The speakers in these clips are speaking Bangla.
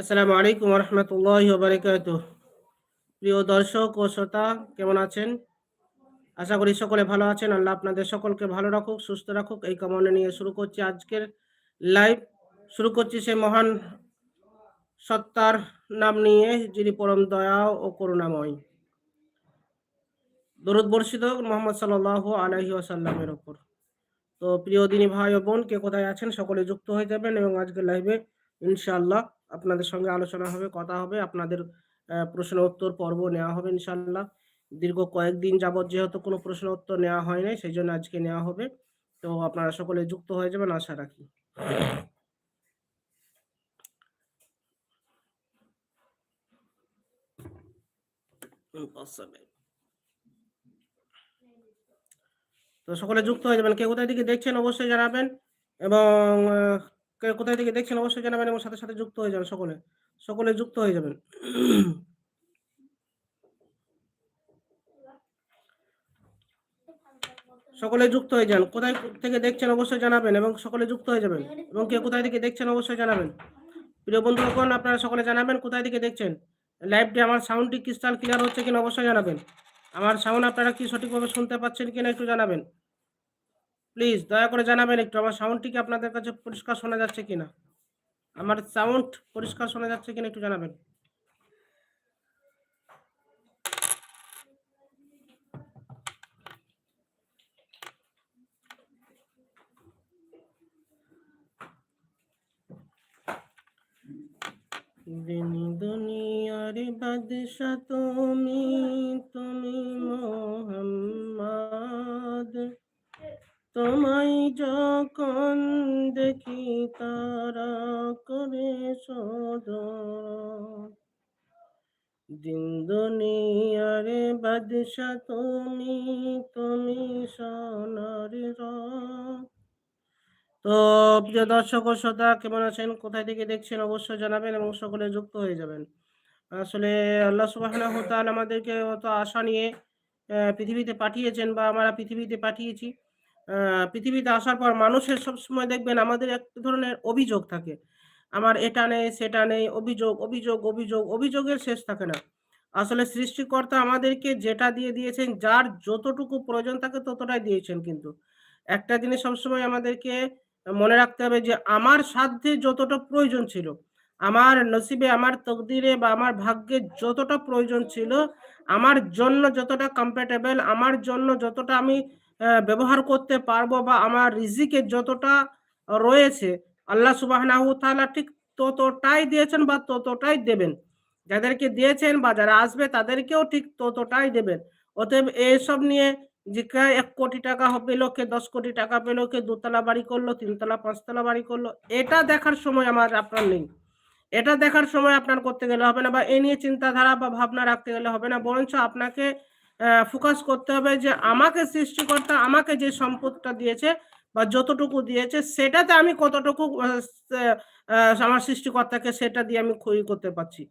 আসসালামু আলাইকুম রহমতুল্লাহ বারকাত প্রিয় দর্শক ও শ্রোতা, কেমন আছেন? আশা করি সকলে ভালো আছেন। আল্লাহ আপনাদের সকলকে ভালো রাখুক, সুস্থ রাখুক। এই কামনা নিয়ে শুরু করছি আজকের লাইভ শুরু করছি সে মহান সত্তার নাম নিয়ে, যিনি পরম দয়া ও করুণাময়। দরুদ বর্ষিত মোহাম্মদ সাল্লাহ আলহি আসাল্লামের ওপর তো প্রিয় দিনী ভাই ও বোন, কে কোথায় আছেন? সকলে যুক্ত হয়ে যাবেন এবং আজকের লাইভে ইনশাআল্লাহ আপনাদের সঙ্গে আলোচনা হবে, কথা হবে, আপনাদের প্রশ্ন উত্তর পর্ব নেওয়া হবে ইনশাল্লাহ দীর্ঘ কয়েকদিন যাবৎ যেহেতু কোনো প্রশ্ন উত্তর নেওয়া হয় নাই সেই জন্য আজকে নেওয়া হবে। তো আপনারা সকলে যুক্ত হয়ে যাবেন, আশা রাখি। তো সকলে যুক্ত হয়ে যাবেন। কে কোথায় দিকে দেখছেন অবশ্যই জানাবেন এবং কোথায় থেকে দেখছেন? অবশ্যই জানাবেন এবং সাথে সাথে যুক্ত হয়ে যাবেন সকলে। সকলে যুক্ত হয়ে যাবেন। সকলে যুক্ত হয়ে যান। কোথায় থেকে দেখছেন? অবশ্যই জানাবেন এবং সকলে যুক্ত হয়ে যাবেন। এবং কে কোথায় থেকে দেখছেন? অবশ্যই জানাবেন। প্রিয় বন্ধুগণ আপনারা সকলে জানাবেন কোথায় থেকে দেখছেন? লাইভটি আমার সাউন্ডটি ক্রিস্টাল ক্লিয়ার হচ্ছে কিনা? অবশ্যই জানাবেন। আমার সাউন্ড আপনারা কি সঠিকভাবে শুনতে পাচ্ছেন কিনা একটু জানাবেন। প্লিজ দয়া করে জানাবেন একটু, আমার সাউন্ডটি কি আপনাদের কাছে পরিষ্কার শোনা যাচ্ছে কিনা? আমার সাউন্ড পরিষ্কার শোনা যাচ্ছে কিনা একটু জানাবেন? দুনিয়ার বাদশা, তুমি তুমি মোহাম্মদ। তোমায় যখন দেখি তারা করে সদর। দিন বাদশা তুমি তুমি সোনার তো প্রিয় দর্শক ও শ্রোতা, কেমন আছেন? কোথায় থেকে দেখছেন অবশ্যই জানাবেন এবং সকলে যুক্ত হয়ে যাবেন। আসলে আল্লাহ সুবাহ আমাদেরকে অত আশা নিয়ে পৃথিবীতে পাঠিয়েছেন বা আমরা পৃথিবীতে পাঠিয়েছি। পৃথিবীতে আসার পর মানুষের সবসময় দেখবেন আমাদের এক ধরনের অভিযোগ থাকে। আমার এটা নেই, সেটা নেই, অভিযোগ অভিযোগ অভিযোগ, অভিযোগের শেষ থাকে না। আসলে সৃষ্টিকর্তা আমাদেরকে যেটা দিয়ে দিয়েছেন, যার যতটুকু প্রয়োজন থাকে ততটাই দিয়েছেন কিন্তু। একটা জিনিস সবসময় আমাদেরকে মনে রাখতে হবে যে, আমার সাধ্যে যতটা প্রয়োজন ছিল, আমার নসিবে, আমার তকদিরে বা আমার ভাগ্যে যতটা প্রয়োজন ছিল, আমার জন্য যতটা কমফর্টেবল আমার জন্য যতটা আমি ব্যবহার করতে পারব বা আমার রিজিকের যতটা রয়েছে, আল্লাহ সুবাহ ঠিক ততটাই দিয়েছেন বা ততটাই দেবেন। যাদেরকে দিয়েছেন বা যারা আসবে তাদেরকেও ঠিক ততটাই দেবেন। অতএব এইসব নিয়ে যে এক কোটি টাকা পেল, কে দশ কোটি টাকা পেল, কে দুতলা বাড়ি করল, তিনতলা, পাঁচতলা বাড়ি করল, এটা দেখার সময় আমার আপনার নেই। এটা দেখার সময় আপনার করতে গেলে হবে না বা এ নিয়ে চিন্তাধারা বা ভাবনা রাখতে গেলে হবে না। বরঞ্চ আপনাকে ফোকাস করতে হবে যে আমাকে সৃষ্টিকর্তা আমাকে যে সম্পদটা দিয়েছে বা যতটুকু দিয়েছে, সেটাতে আমি কতটুকু আমার সৃষ্টিকর্তাকে সেটা দিয়ে আমি ক্ষয় করতে পারছি।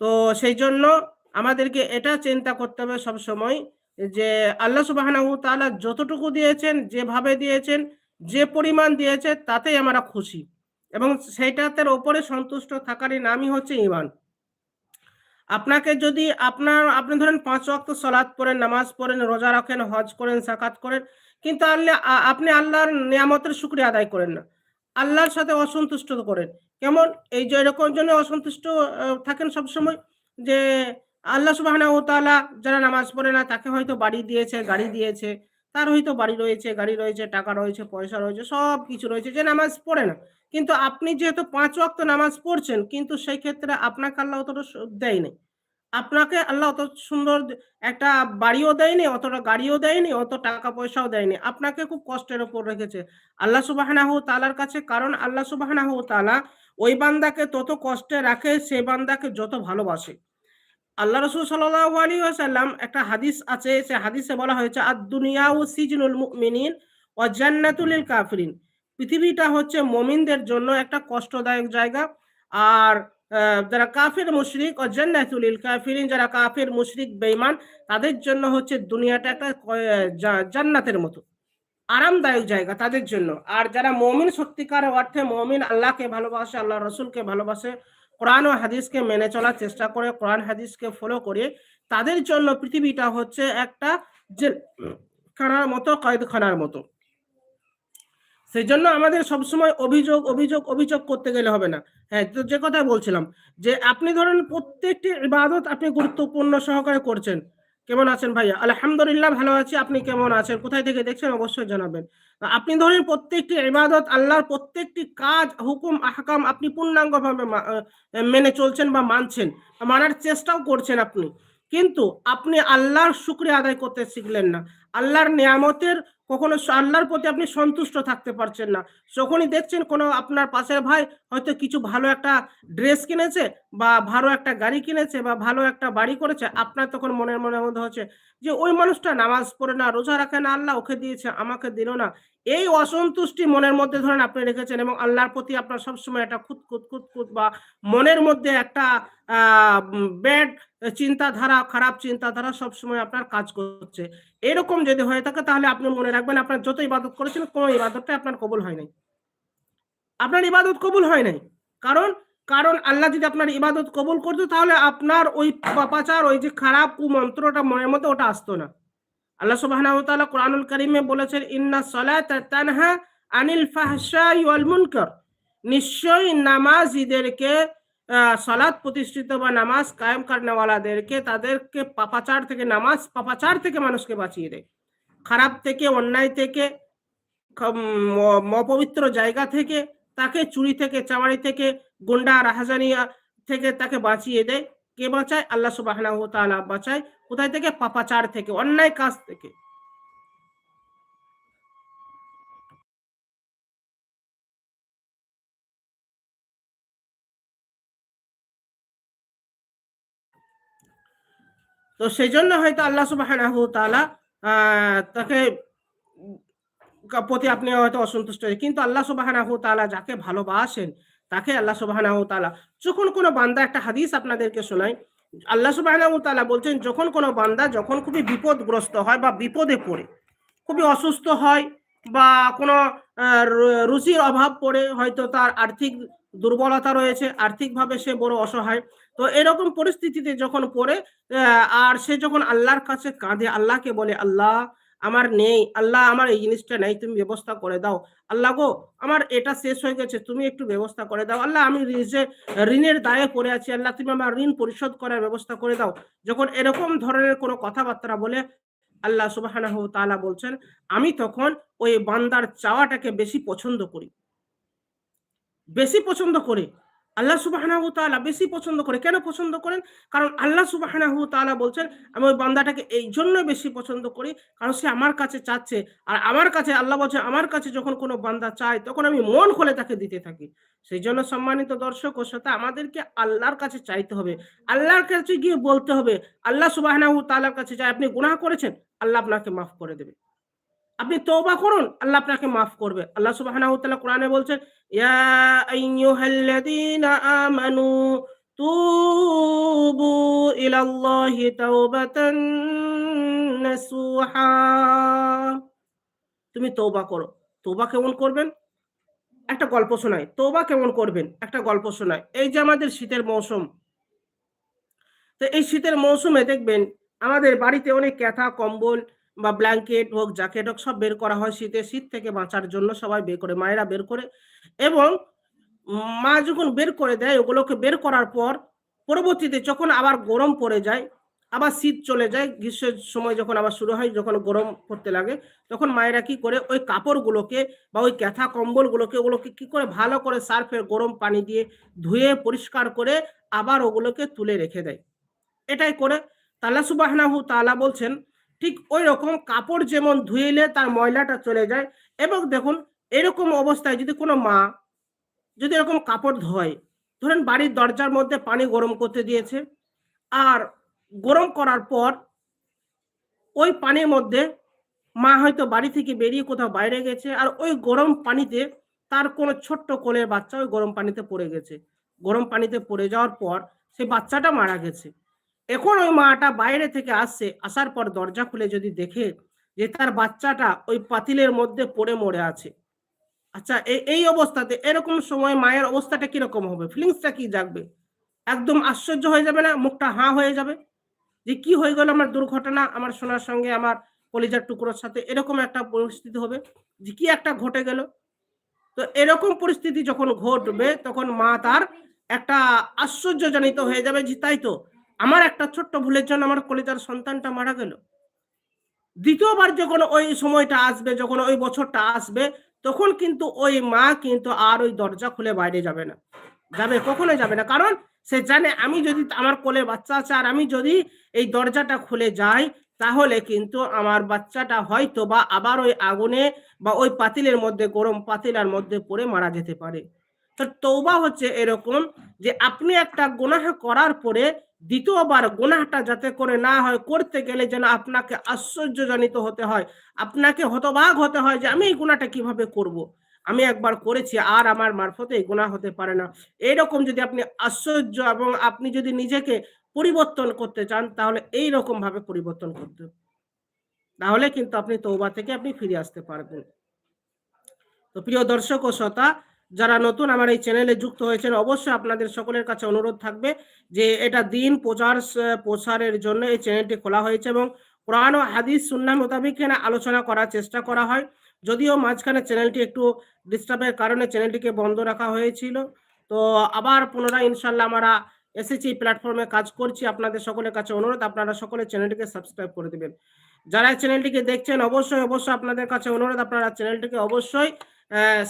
তো সেই জন্য আমাদেরকে এটা চিন্তা করতে হবে সব সময় যে আল্লাহ সুবাহ তাআলা যতটুকু দিয়েছেন, যেভাবে দিয়েছেন, যে পরিমাণ দিয়েছে, তাতেই আমরা খুশি। এবং সেইটাতে ওপরে সন্তুষ্ট থাকারই নামই হচ্ছে ইমান আপনাকে যদি আপনার, আপনি ধরেন পাঁচ ওয়াক্ত সলাৎ পড়েন, নামাজ পড়েন, রোজা রাখেন, হজ করেন সাকাত করেন, কিন্তু আল্লাহ আপনি আল্লাহর নিয়ামতের শুক্রিয়া আদায় করেন না। আল্লাহর সাথে অসন্তুষ্ট করেন। কেমন? এই যে এরকম জন্য অসন্তুষ্ট থাকেন সবসময় যে আল্লাহ সুবাহ যারা নামাজ পড়ে না, তাকে হয়তো বাড়ি দিয়েছে, গাড়ি দিয়েছে তার হয়তো বাড়ি রয়েছে, গাড়ি রয়েছে, টাকা রয়েছে, পয়সা রয়েছে, সব কিছু রয়েছে, যে নামাজ পড়ে না। কিন্তু আপনি যেহেতু পাঁচ ওয়াক্ত নামাজ পড়ছেন, কিন্তু সেই ক্ষেত্রে আপনাকে আল্লাহ অতটা দেয়নি আপনাকে আল্লাহ অত সুন্দর একটা বাড়িও দেয়নি অতটা গাড়িও দেয়নি অত টাকা পয়সাও দেয়নি আপনাকে খুব কষ্টের ওপর রেখেছে। আল্লাহ সুবাহানাহু তালার কাছে, কারণ আল্লাহ সুবাহানাহু তালা ওই বান্দাকে তত কষ্টে রাখে, সে বান্দাকে যত ভালোবাসে। আল্লাহ রসুল আসাল্লাম একটা হাদিস আছে, সে হাদিসে বলা হয়েছে আর দুনিয়া ও সিজনুল মিনিন ও জান্নাতুল কাফরিন। পৃথিবীটা হচ্ছে মমিনদের জন্য একটা কষ্টদায়ক জায়গা। আর যারা কাফের মুশরিক ও জান্নাতুল কাফিরিন, যারা কাফের মুশরিক, বেঈমান, তাদের জন্য হচ্ছে দুনিয়াটা একটা জান্নাতের মতো। আরামদায়ক জায়গা তাদের জন্য। আর যারা মমিন সত্যিকার অর্থে মমিন আল্লাহকে ভালোবাসে আল্লাহ রসুলকে ভালোবাসে কোরআন ও হাদিসকে মেনে চলার চেষ্টা করে, কোরআন হাদিসকে ফলো করে, তাদের জন্য পৃথিবীটা হচ্ছে একটা জেলখানার মতো, কয়েদখানার মতো। সেই জন্য আমাদের সবসময় অভিযোগ অভিযোগ অভিযোগ করতে গেলে হবে না। হ্যাঁ তো যে কথা বলছিলাম, যে আপনি ধরেন প্রত্যেকটি ইবাদত আপনি গুরুত্বপূর্ণ সহকারে করছেন কেমন আছেন ভাইয়া? আলহামদুলিল্লাহ ভালো আছি। আপনি কেমন আছেন? কোথায় থেকে দেখছেন অবশ্যই জানাবেন। আপনি ধরেন প্রত্যেকটি ইবাদত আল্লাহর প্রত্যেকটি কাজ, হুকুম, আহকাম আপনি পূর্ণাঙ্গভাবে মেনে চলছেন বা মানছেন, মানার চেষ্টাও করছেন আপনি। কিন্তু আপনি আল্লাহর শুক্রিয়া আদায় করতে শিখলেন না। আল্লাহর নিয়ামতের কখনো আল্লাহর প্রতি আপনি সন্তুষ্ট থাকতে পারছেন না। যখনই দেখছেন কোনো আপনার পাশের ভাই হয়তো কিছু ভালো একটা ড্রেস কিনেছে বা ভালো একটা গাড়ি কিনেছে বা ভালো একটা বাড়ি করেছে, আপনার তখন মনের মনের মধ্যে হচ্ছে যে, ওই মানুষটা নামাজ পড়ে না, রোজা রাখে না, আল্লাহ ওকে দিয়েছে, আমাকে দিল না। এই অসন্তুষ্টি মনের মধ্যে ধরেন আপনি রেখেছেন এবং আল্লাহর প্রতি আপনার সবসময় একটা খুদ খুদ খুদ খুদ বা মনের মধ্যে একটা ব্যাড চিন্তাধারা, খারাপ চিন্তাধারা সবসময় আপনার কাজ করছে। এরকম যদি হয়ে থাকে, তাহলে আপনি মনে রাখবেন আপনার যত ইবাদত করেছেন, কোনো ইবাদতটা আপনার কবুল হয় নাই। আপনার ইবাদত কবুল হয় নাই। কারণ কারণ আল্লাহ যদি আপনার ইবাদত কবুল করতো, তাহলে আপনার ওই পাপাচার, ওই যে খারাপ কুমন্ত্রটা মনের মধ্যে ওটা আসতো না। আল্লাহ তাআলা কোরআনুল কারীমে বলেছেন, ইন্না সালাতা তানহা আনিল ফাহশাই ওয়াল মুনকার। নিশ্চয়ই নামাজীদেরকে সালাত প্রতিষ্ঠিত বা নামাজ কায়েম কারনেওয়ালাদেরকে তাদেরকে পাপাচার থেকে নামাজ, পাপাচার থেকে মানুষকে বাঁচিয়ে দেয়। খারাপ থেকে, অন্যায় থেকে অপবিত্র জায়গা থেকে তাকে চুরি থেকে, চামারি থেকে, গুন্ডা, রাহাজানিয়া থেকে তাকে বাঁচিয়ে দেয়। কে বাঁচায়? আল্লাহ সুবাহ বাঁচায়। কোথায় থেকে? পাপাচার থেকে, অন্যায় কাজ থেকে। তো সেই জন্য হয়তো আল্লাহ সুবাহ তাকে প্রতি আপনি হয়তো অসন্তুষ্ট কিন্তু আল্লাহ সুবাহ যাকে ভালোবাসেন, তাকে আল্লাহ সুবাহ যখন কোনো বান্দা একটা হাদিস আপনাদেরকে শোনায় আল্লাহ সুবাহ বলছেন, যখন কোনো বান্দা যখন খুবই বিপদগ্রস্ত হয় বা বিপদে পড়ে, খুবই অসুস্থ হয় বা কোনো রুচির অভাব পড়ে, হয়তো তার আর্থিক দুর্বলতা রয়েছে, আর্থিকভাবে সে বড় অসহায়। তো এরকম পরিস্থিতিতে যখন পড়ে আর সে যখন আল্লাহর কাছে কাঁদে, আল্লাহকে বলে, আল্লাহ আমার নেই, আল্লাহ আমার এই জিনিসটা নেই, তুমি ব্যবস্থা করে দাও। আল্লাহ, গো, আমার এটা শেষ হয়ে গেছে, তুমি একটু ব্যবস্থা করে দাও। আল্লাহ, আমি ঋণের দায়ে পড়ে আছি, আল্লাহ, তুমি আমার ঋণ পরিশোধ করার ব্যবস্থা করে দাও। যখন এরকম ধরনের কোনো কথাবার্তা বলে, আল্লাহ সুবাহ বলছেন, আমি তখন ওই বান্দার চাওয়াটাকে বেশি পছন্দ করি। বেশি পছন্দ করে। আল্লাহ সুবাহ বেশি পছন্দ করে। কেন পছন্দ করেন? কারণ আল্লাহ সুবাহ বলছেন, আমি ওই বান্দাটাকে এই জন্য বেশি পছন্দ করি, কারণ সে আমার কাছে চাচ্ছে। আর আমার কাছে, আল্লাহ বলছে আমার কাছে যখন কোনো বান্দা চায়, তখন আমি মন খুলে তাকে দিতে থাকি। সেই জন্য সম্মানিত দর্শক ও সাথে আমাদেরকে আল্লাহর কাছে চাইতে হবে। আল্লাহর কাছে গিয়ে বলতে হবে, আল্লাহ সুবাহ তালার কাছে চাই আপনি গুনাহ করেছেন, আল্লাহ আপনাকে মাফ করে দেবে। আপনি তওবা করুন, আল্লাহ আপনাকে মাফ করবে। আল্লাহ তাআলা কোরআনে বলছেন আমানু তুবু ইলাল্লাহি তাওবাতান নাসুহা। তুমি তওবা করো। তওবা কেমন করবেন? একটা গল্প শোনাই। তওবা কেমন করবেন? একটা গল্প শোনাই। এই যে আমাদের শীতের মৌসুম, তো এই শীতের মৌসুমে দেখবেন আমাদের বাড়িতে অনেক ক্যাথা, কম্বল বা ব্ল্যাঙ্কেট হোক জ্যাকেট হোক, সব বের করা হয় শীতে। শীত থেকে বাঁচার জন্য সবাই বের করে, মায়েরা বের করে এবং মা যখন বের করে দেয়, ওগুলোকে বের করার পর পরবর্তীতে যখন আবার গরম পড়ে যায়, আবার শীত চলে যায়, গ্রীষ্মের সময় যখন আবার শুরু হয়, যখন গরম পড়তে লাগে, তখন মায়েরা কি করে, ওই কাপড়গুলোকে বা ওই ক্যাথা কম্বলগুলোকে, ওগুলোকে কি করে ভালো করে সার্ফের গরম পানি দিয়ে ধুয়ে, পরিষ্কার করে আবার ওগুলোকে তুলে রেখে দেয়। এটাই করে। তাল্লা সুবাহ তালা বলছেন ঠিক ওই রকম কাপড় যেমন ধুইলে তার ময়লাটা চলে যায় এবং দেখুন এরকম অবস্থায় যদি কোনো মা যদি এরকম কাপড় ধোয়, ধরেন বাড়ির দরজার মধ্যে পানি গরম করতে দিয়েছে আর গরম করার পর ওই পানির মধ্যে মা হয়তো বাড়ি থেকে বেরিয়ে কোথাও বাইরে গেছে আর ওই গরম পানিতে তার কোনো ছোট্ট কোলের বাচ্চা ওই গরম পানিতে পড়ে গেছে। গরম পানিতে পড়ে যাওয়ার পর সেই বাচ্চাটা মারা গেছে। এখন ওই মাটা বাইরে থেকে আসছে, আসার পর দরজা খুলে যদি দেখে যে তার বাচ্চাটা ওই পাতিলের মধ্যে পড়ে মরে আছে। আচ্ছা এই অবস্থাতে এরকম সময় মায়ের অবস্থাটা কীরকম হবে? ফিলিংসটা কি জাগবে? একদম আশ্চর্য হয়ে যাবে না? মুখটা হাঁ হয়ে যাবে? যে কি হয়ে গেল আমার দুর্ঘটনা, আমার সোনার সঙ্গে, আমার কলিজার টুকরোর সাথে? এরকম একটা পরিস্থিতি হবে যে কি একটা ঘটে গেল? তো এরকম পরিস্থিতি যখন ঘটবে, তখন মা তার একটা আশ্চর্যজনিত হয়ে যাবে যে তাই তো আমার একটা ছোট্ট ভুলের জন্য আমার কলিজার সন্তানটা মারা গেল। দ্বিতীয়বার যখন ওই সময়টা আসবে, যখন ওই বছরটা আসবে, তখন কিন্তু ওই মা কিন্তু আর ওই দরজা খুলে বাইরে যাবে না। যাবে কখনো যাবে না। কারণ সে জানে আমি যদি আমার কোলে বাচ্চা আছে আর আমি যদি এই দরজাটা খুলে যাই, তাহলে কিন্তু আমার বাচ্চাটা হয়তো বা আবার ওই আগুনে বা ওই পাতিলের মধ্যে, গরম পাতিলার মধ্যে পড়ে মারা যেতে পারে। তো তৌবা হচ্ছে এরকম যে আপনি একটা গুনাহ করার পরে দ্বিতীয়বার গুনাহটা যাতে করে না হয়, করতে গেলে যেন আপনাকে আশ্চর্যজনিত হতে হয়, আপনাকে হতবাক হতে হয় যে আমি এই গুণাটা কীভাবে করব। আমি একবার করেছি, আর আমার মারফতে এই গুণা হতে পারে না। এইরকম যদি আপনি আশ্চর্য এবং আপনি যদি নিজেকে পরিবর্তন করতে চান, তাহলে এই রকম ভাবে পরিবর্তন করতে। তাহলে কিন্তু আপনি তৌবা থেকে আপনি ফিরে আসতে পারবেন। তো প্রিয় দর্শক ও শ্রোতা যারা নতুন আমার এই চ্যানেলে যুক্ত হয়েছেন, অবশ্যই আপনাদের সকলের কাছে অনুরোধ থাকবে যে এটা দিন প্রচার প্রসারের জন্য এই চ্যানেলটি খোলা হয়েছে এবং কোরআন ও হাদিস সুন্না মোতাবিক এখানে আলোচনা করার চেষ্টা করা হয়। যদিও মাঝখানে চ্যানেলটি একটু ডিস্টার্বের কারণে চ্যানেলটিকে বন্ধ রাখা হয়েছিল। তো আবার পুনরায় ইনশাল্লাহ আমরা এসেছি প্ল্যাটফর্মে কাজ করছি। আপনাদের সকলের কাছে অনুরোধ, আপনারা সকলে চ্যানেলটিকে সাবস্ক্রাইব করে দেবেন। যারা চ্যানেলটিকে দেখছেন, অবশ্যই অবশ্যই আপনাদের কাছে অনুরোধ, আপনারা চ্যানেলটিকে অবশ্যই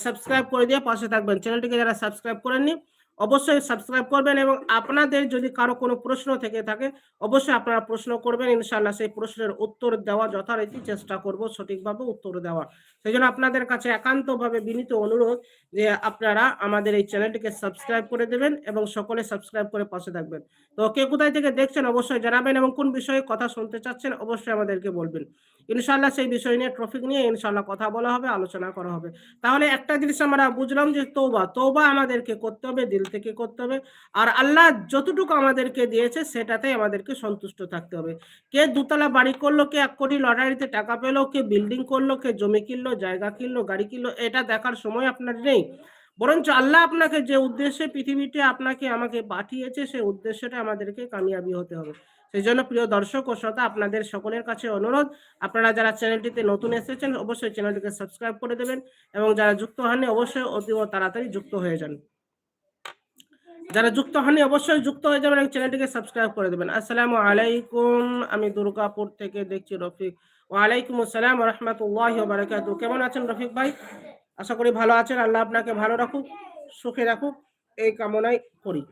সাবস্ক্রাইব করে দিয়ে পাশে থাকবেন। চ্যানেলটিকে যারা সাবস্ক্রাইব করেননি অবশ্যই সাবস্ক্রাইব করবেন এবং আপনাদের যদি কারও কোনো প্রশ্ন থেকে থাকে, অবশ্যই আপনারা প্রশ্ন করবেন। ইনশাল্লাহ সেই প্রশ্নের উত্তর দেওয়া যথারীতি চেষ্টা করব সঠিকভাবে উত্তর দেওয়ার। সেই জন্য আপনাদের কাছে একান্তভাবে বিনীত অনুরোধ যে আপনারা আমাদের এই চ্যানেলটিকে সাবস্ক্রাইব করে দেবেন এবং সকলে সাবস্ক্রাইব করে পাশে থাকবেন। তো কে কোথায় থেকে দেখছেন অবশ্যই জানাবেন এবং কোন বিষয়ে কথা শুনতে চাচ্ছেন অবশ্যই আমাদেরকে বলবেন। ইনশাল্লাহ সেই বিষয় নিয়ে ট্রফিক নিয়ে ইনশাল্লাহ কথা বলা হবে, আলোচনা করা হবে। তাহলে একটা জিনিস আমরা বুঝলাম যে তৌবা তৌবা আমাদেরকে করতে হবে, দিল থেকে করতে হবে। আর আল্লাহ যতটুকু আমাদেরকে দিয়েছে, সেটাতেই আমাদেরকে সন্তুষ্ট থাকতে হবে। কে দুতলা বাড়ি করল, কে এক কোটি লটারিতে টাকা পেল, কে বিল্ডিং করল, কে জমি কিনলো, জায়গা কিনলো, গাড়ি কিনলো, এটা দেখার সময় আপনার নেই। বরঞ্চ আল্লাহ আপনাকে যে উদ্দেশ্যে পৃথিবীতে আপনাকে আমাকে পাঠিয়েছে, সেই উদ্দেশ্যটা আমাদেরকে কামিয়াবি হতে হবে। সেই জন্য প্রিয় দর্শক ও শ্রোতা, আপনাদের সকলের কাছে অনুরোধ, আপনারা যারা চ্যানেলটিতে নতুন এসেছেন, অবশ্যই চ্যানেলটিকে সাবস্ক্রাইব করে দেবেন এবং যারা যুক্ত হননি, অবশ্যই অতি তাড়াতাড়ি যুক্ত হয়ে যান। যারা যুক্ত হননি, অবশ্যই যুক্ত হয়ে যাবেন এবং চ্যানেলটিকে সাবস্ক্রাইব করে দেবেন। আসসালামু আলাইকুম, আমি দুর্গাপুর থেকে দেখছি রফিক। ওয়ালাইকুম আসসালাম রহমতুল্লাহ বারাকাত কেমন আছেন রফিক ভাই? আশা করি ভালো আছেন। আল্লাহ আপনাকে ভালো রাখুক, সুখে রাখুক। এই কামনাই করি।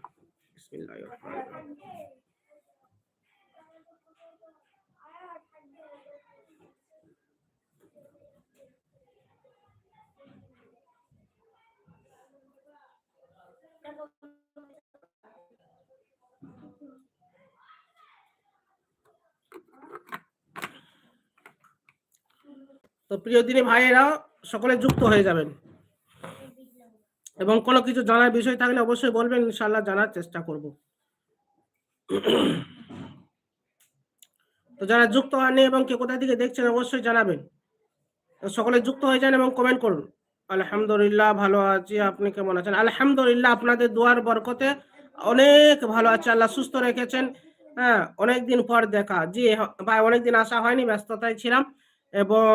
তো প্রিয় দিনী ভাইয়েরা, সকলে যুক্ত হয়ে যাবেন। এবং কোনো কিছু জানার বিষয় থাকলে অবশ্যই বলবেন ইনশাল্লাহ জানার চেষ্টা করব। তো যারা যুক্ত হয়নি এবং কে কোথা থেকে দেখছেন, অবশ্যই জানাবেন। সকলে যুক্ত হয়ে যান এবং কমেন্ট করুন। আলহামদুলিল্লাহ ভালো আছি, আপনি কেমন আছেন? আলহামদুলিল্লাহ আপনাদের দুয়ার বরকতে অনেক ভালো আছে, আল্লাহ সুস্থ রেখেছেন। হ্যাঁ অনেকদিন পর দেখা। জি ভাই, অনেকদিন আসা হয়নি, ব্যস্ততায় ছিলাম। এবং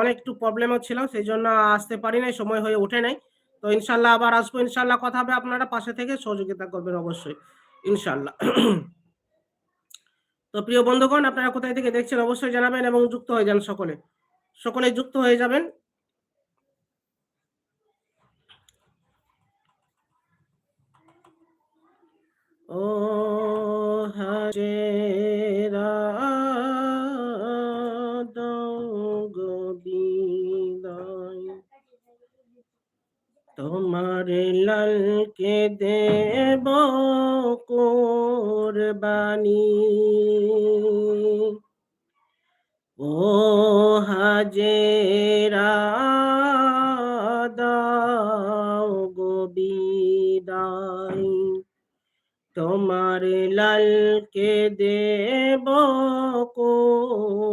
অনেক একটু প্রবলেমও ছিল সেই জন্য আসতে পারি নাই, সময় হয়ে ওঠে নাই। তো ইনশাল্লাহ আবার আসব, ইনশাল্লাহ কথা হবে আপনারা পাশে থেকে, সহযোগিতা করবেন অবশ্যই, ইনশাল্লাহ। তো প্রিয় বন্ধুগণ, আপনারা কোথায় থেকে দেখছেন অবশ্যই জানাবেন এবং যুক্ত হয়ে যান সকলে। সকলে যুক্ত হয়ে যাবেন। ও হাজেরা তোমার লালকে দেব কোরবানি। ও হাজেরা দাও গোবিদাই তোমার লালকে দেব কোরবানি।